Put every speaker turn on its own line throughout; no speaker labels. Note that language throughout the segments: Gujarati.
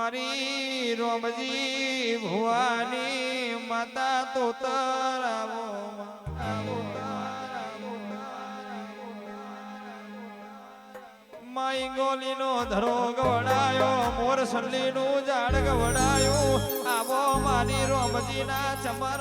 મારી રોમજી ભુવાની માતા તો તરાવો માઈ ગોલીનો ધરો ગવડાયો, મોર સલ્લીનું ઝાડ ગવડાયું. આવો મારી રોમજીના ચમર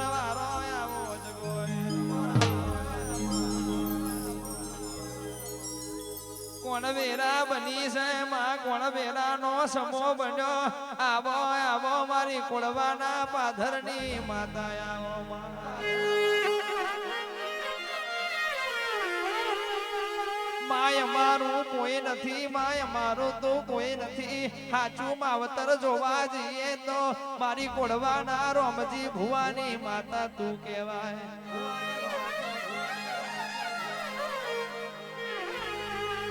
કોણ વેરા બની છે? માં કોણ વેરા નો સમો બન્યો? આવો આવો મારી કોળવાના પાધરની માતા આવો માય મારું કોઈ નથી, માય મારું તો કોઈ નથી. સાચું માવતર જોવા જઈએ તો મારી કોળવાના રોમજી ભુવાની માતા તું કહેવાય.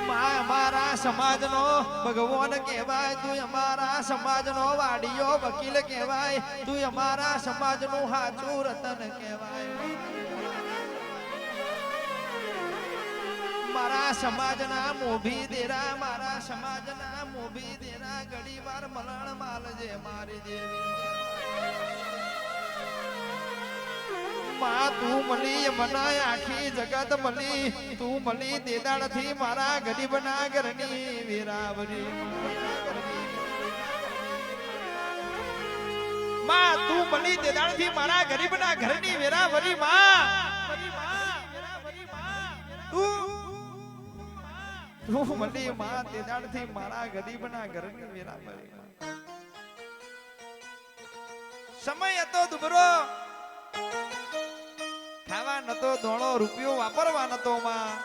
માં અમારા સમાજનો ભગવાન કહેવાય તું અમારા સમાજનો વાડીયો વકીલ કહેવાય તું અમારા સમાજનું હાચું રતન કહેવાય. મારા સમાજના મોભી દેરા, મારા સમાજના મોભી દેરા ઘડી વાર મલણ માલજે મારી દેવી. માં તું મળી મને આખી જગત મળી તું મળી દેદાણથી મારા ગરીબના ઘરની વેરાવરી. માં તું મળી દેદાણથી મારા ગરીબના ઘરની વેરાવરી માં. તું તું મળી માં દેદાણથી મારા ગરીબના ઘરની વેરાવરી સમય હતો દુબરો. ખાવા નતો ધોળો રૂપિયો વાપરવા નતો માં.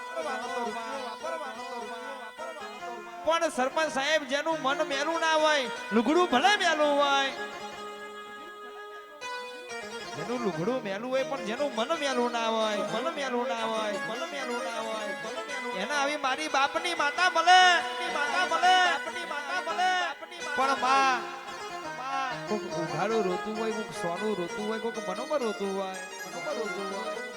પણ સરપંચ સાહેબ જેનું મન મેલું ના હોય લુગડું ભલે મેલું હોય. જેનું લુગડું મેલું હોય પણ જેનું મન મેલું ના હોય મન મેલું ના હોય મન મેલું ના હોય એના આવી મારી બાપની માતા મળે માતા મળે બાપની માતા મળે પણ માં કોક ઉઘાડું રોતું હોય કોઈક સોનું રોતું હોય કોઈક મનોમાં રોતું હોય મનોમાં રોતું હોય.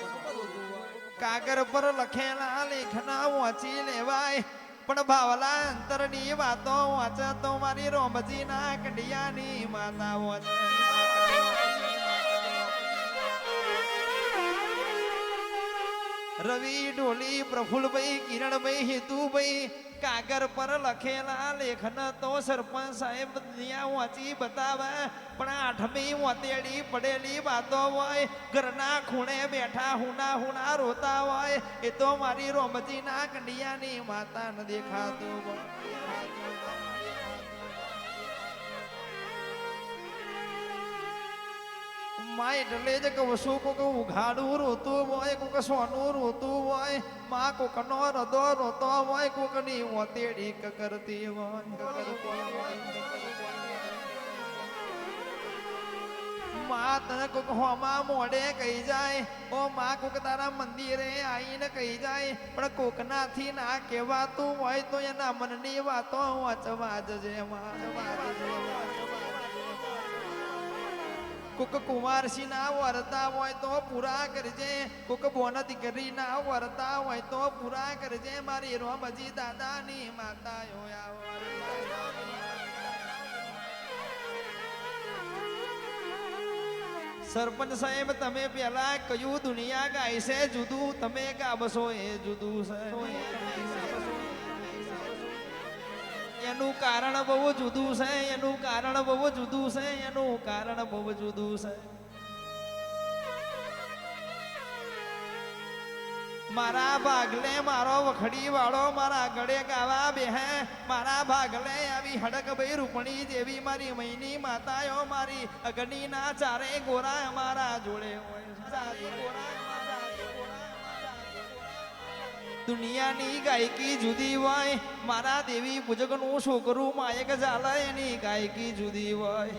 કાગળ પર લખેલા લેખના વાંચી લેવાય. પણ ભાવલા અંતરની વાતો વાંચે તો મારી રોમજીના કડિયાની માતા વાંચે. રવિ ઢોલી, પ્રફુલભાઈ, કિરણભાઈ, હેતુભાઈ કાગળ પર લખેલા લેખન તો સરપંચ સાહેબ દુનિયા વાંચી બતાવે પણ આઠમી વાતેડી પડેલી વાતો હોય, ઘરના ખૂણે બેઠા હુના હુના રોતા હોય એ તો મારી રોમજીના કંડિયાની માતા ન દેખાતું હોય. માય એટલે જ છું કોક ઉઘાડું રોતું હોય, કોક સોનું રોતું હોય, માં કોક નો રદો રોતો હોય કોકની ઓતેડી કરતી હોય. માં તને કોક હોમાં મોડે કહી જાય, ઓ માં કોક તારા મંદિરે આવીને કહી જાય, પણ કોક નાથી ના કહેવાતું હોય તો એના મનની વાતો વાંચવા જજે માં વાંચવા જજે. કોક કુંવારસી ના વરતા હોય તો પૂરા કરજે. કોક બોન દીકરી ના વરતા હોય તો પૂરા કરજે. મારી રોમજી દાદાની માતા સરપંચ સાહેબ, તમે પેલા કયું દુનિયા ગાય છે? જુદું તમે ગાબશો એ જુદું છે. એનું કારણ બહુ જુદું છે, એનું કારણ બહુ જુદું છે, એનું કારણ બહુ જુદું છે. મારા ભાગલે મારો વખડી વાળો મારા ગળે ગાવા બેહે, મારા ભાગલે આવી હડક ભાઈ રૂપણી જેવી મારી મહિની માતાઓ, મારી અગ્નિ ના ચારે ગોરા મારા જોડે હોય ગોરા દુનિયાની ગાયકી જુદી હોય. મારા દેવી પૂજકનું છોકરું માયક ઝાલે એની ગાયકી જુદી હોય.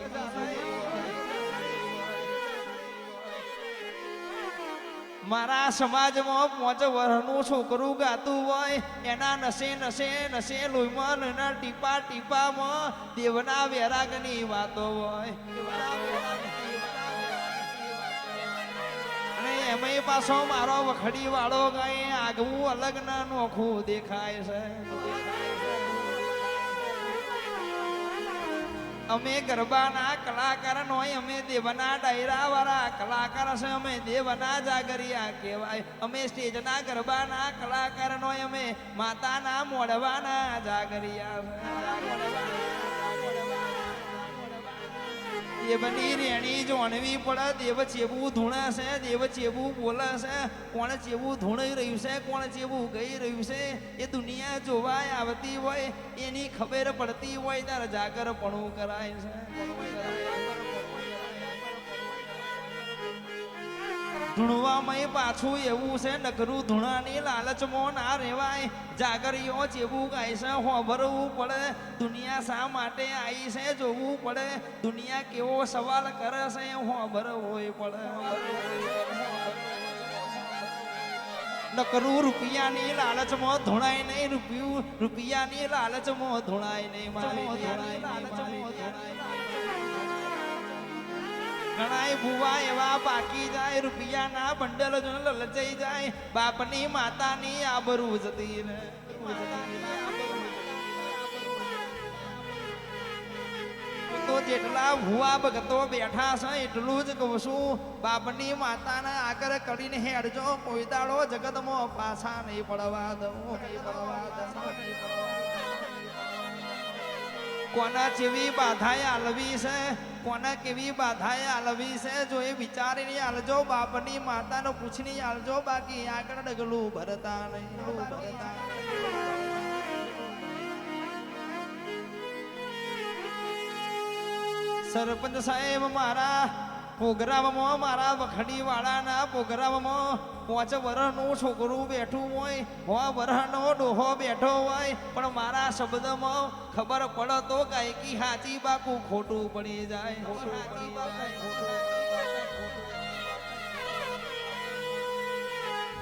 મારા સમાજમાં પાંચ વર્ષનું છોકરું ગાતું હોય. એના નશે નશે નશે લોહીમાં એના ટીપા ટીપામાં દેવના વૈરાગની વાતો હોય. એમાંય પાછો મારો વખડી વાળો ગાય આગવું અલગ ના નોખું દેખાય છે. અમે ગરબાના કલાકાર હોય અમે દેવના ડાયરા વાળા કલાકાર છે, અમે દેવના જાગરિયા કહેવાય. અમે સ્ટેજના ગરબાના કલાકાર હોય અમે માતાના મોડવાના જાગરિયા દેવની રેણી જોણવી પડે, દેવ ચેવું ધૂણા છે દેવ ચેવું બોલે છે કોણ ચેવું ધૂણાઈ રહ્યું છે, કોણ ચેવું ગઈ રહ્યું છે, એ દુનિયા જોવાય, આવતી હોય, એની ખબર પડતી હોય, ત્યારે જાગરપણું પણ કરાય છે. ધૂણવામાં પાછું એવું છે નકરું ધૂણાની લાલચમાં ના રેવાય જાગરીઓ જેવું ગાય છે, હોભરવું પડે. દુનિયા શા માટે આવી છે, જોવું પડે. દુનિયા કેવો સવાલ કરે છે, હોભરવું પડે. નકરું રૂપિયાની લાલચમાં ધોણાય નહીં, રૂપિયું રૂપિયાની લાલચમાં ધોણાય નહીં, મારી ધોણાય લાલચમાં ઘણાય ભૂવા એવા પાકી જાય, રૂપિયાના બંડલ જો લલચાઈ જાય. બાપની માતાની આબરૂ જતી ને. તો જેટલા ભુવા ભગતો બેઠા છે, એટલું જ કહું છું. બાપની માતાને આગળ કરીને હેડજો, કોઈ દાડો જગતમાં પાછા નહીં પડવા દઉં, નહીં પડવા દઉં, નહીં પડવા. કોના જેવી બાધાએ આલવી છે? કોના કેવી બાધાએ આલવી છે? જો એ વિચારીને આલજો બાપની માતાનો પૂછની આલજો બાકી આગળ ડગલું ભરતા નહીં. ભરતા સરપંચ સાહેબ મારા પ્રોગ્રામમાં મારા વખડી વાળાના પોગરામમાં પાંચ વર્ષનું છોકરું બેઠું હોય હો વર્ષનો ડોહો બેઠો હોય પણ મારા શબ્દમાં ખબર પડે તો ગાયકી હાચી બાપુ ખોટું પડી જાય.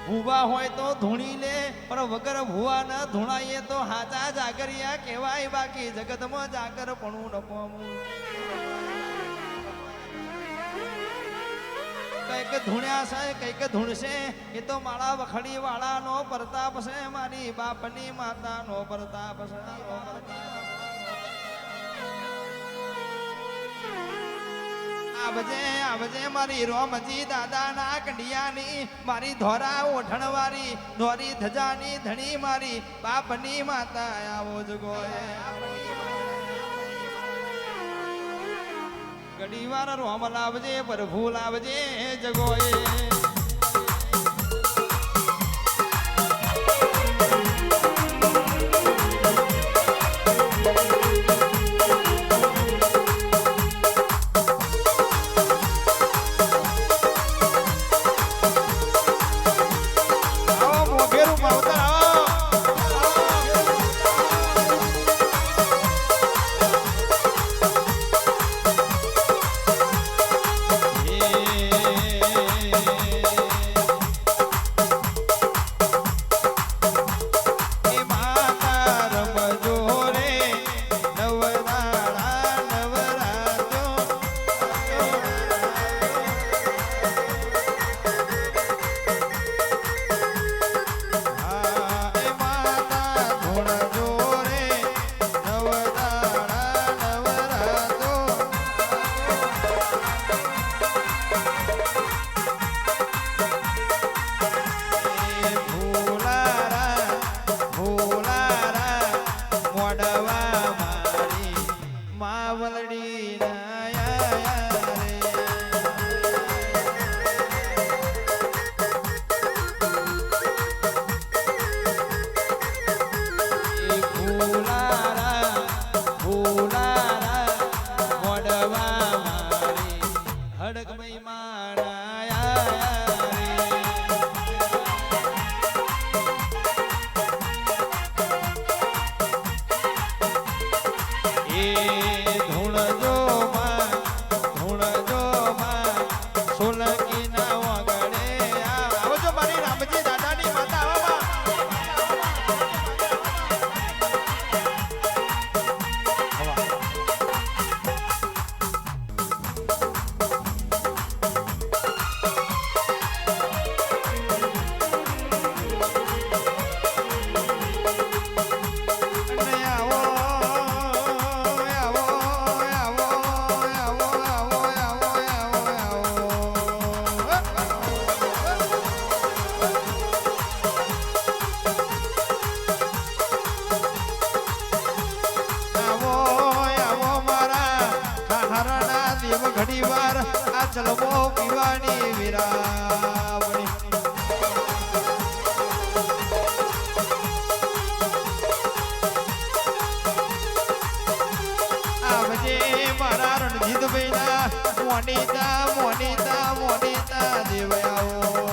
ભૂવા હોય તો ધૂણી લે પણ વગર ભૂવા ન ધૂણાઈએ તો હાચા જાગરિયા કહેવાય. બાકી જગતમાં જાગર પણ નપમું કંઈક ધૂણ્યા છે, કંઈક ધૂણશે. એ તો મારા વખડી વાળાનો પ્રતાપ છે, મારી બાપની માતાનો પ્રતાપ છે. આવજે આવજે મારી રોમજી દાદાના કંડિયાની મારી ધોરા ઓઠણવારી ધોરી ધજાની ધણી મારી બાપની માતા આવો જગોએ ઘડી વાર રોમ લાવજે પ્રભુ લાવજે જગોએ. મોનિતા મોનીતા મોનીતા દેવ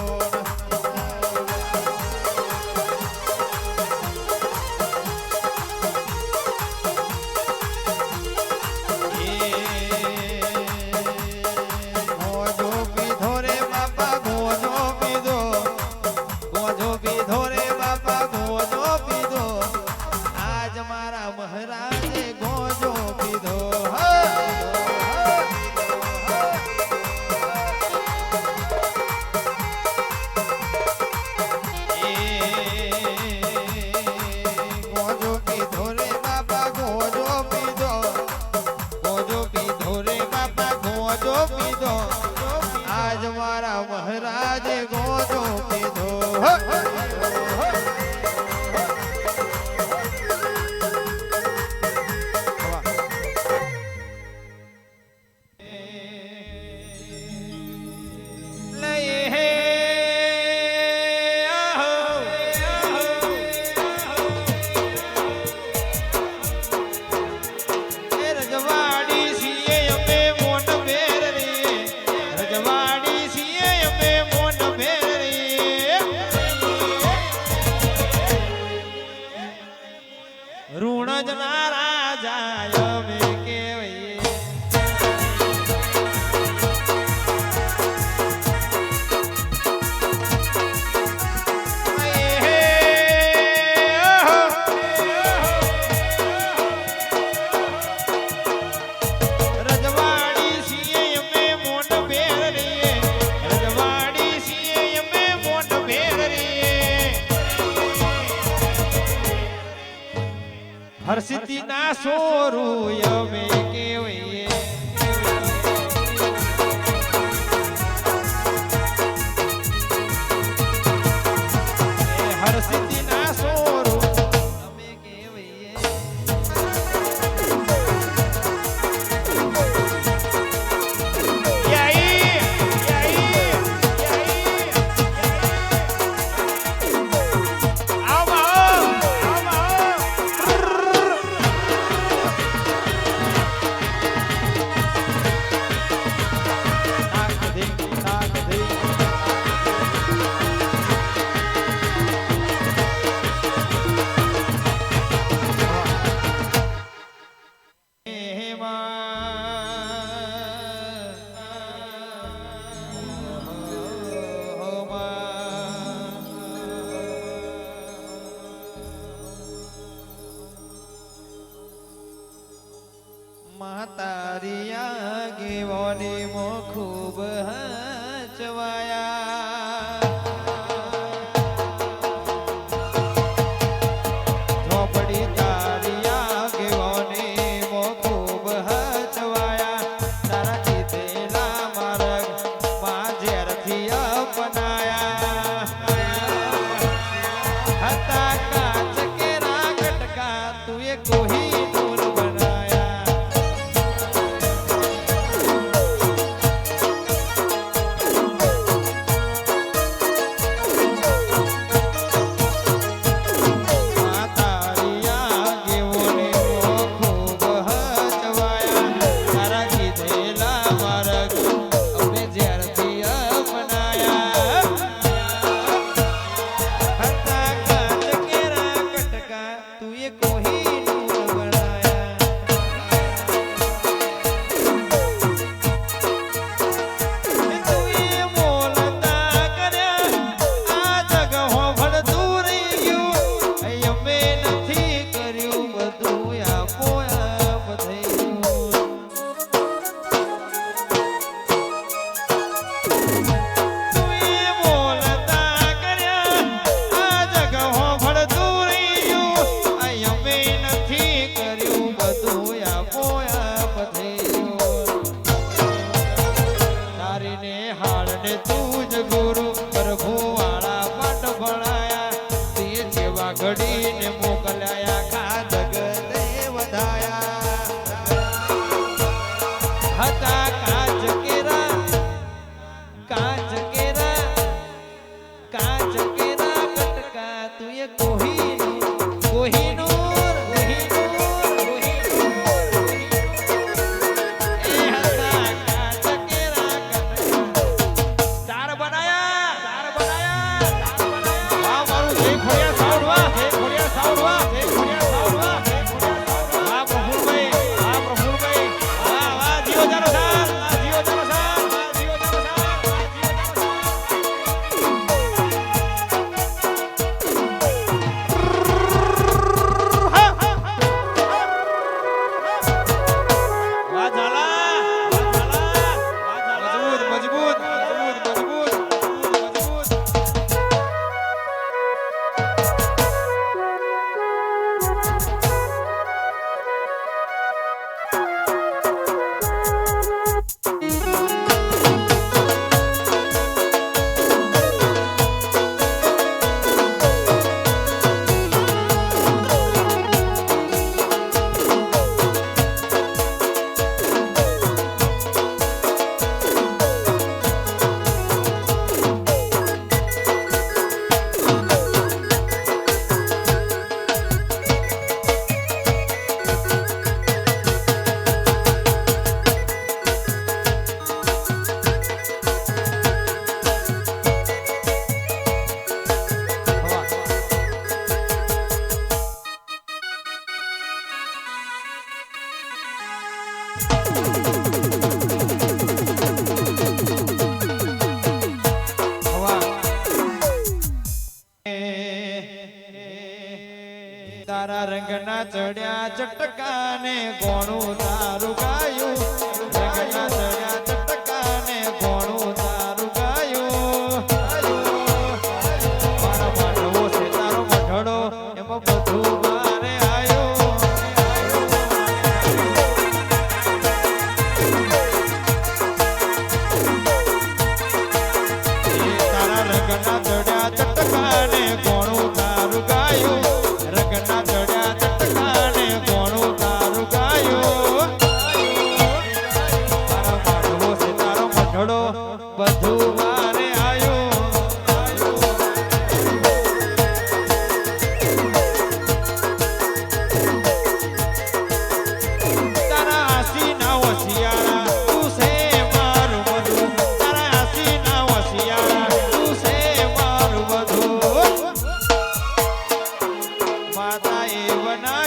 હરસિદ્ધિ ના સોરું અમે કેવઈએ ગોણું માતા એ બના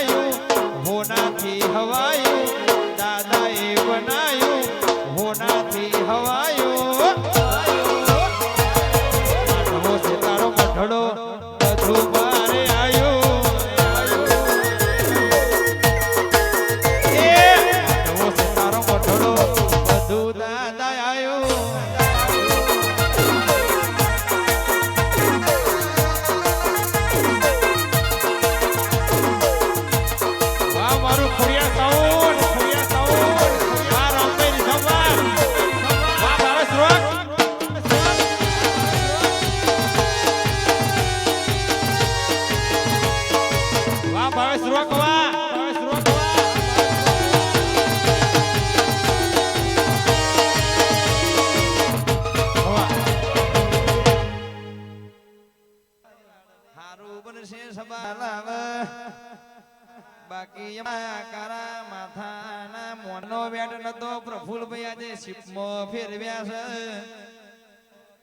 શિપમાં ફેરવ્યા છે.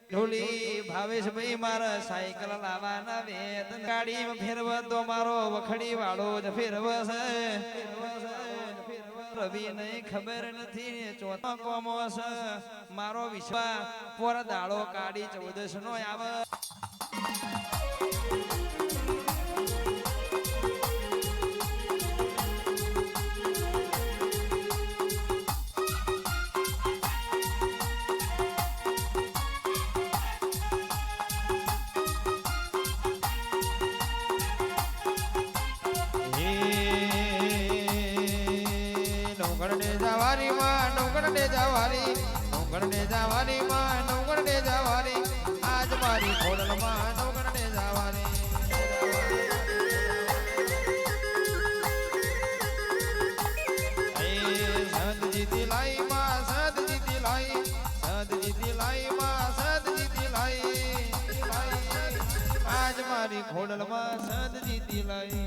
ઢોલી ભાવેશભાઈ મારા સાયકલ લાવવાના વેતન ગાડીમાં ફેરવા તો મારો વખડી વાળો જ ફેરવા છે. રવિ નહીં ખબર નથી ચોથો કોમો છે. મારો વિશ્વાસ, પર દાડો કાઢી ચૌદસ નો આવે. મારી ખોડલમાં સંત જીતી લઈ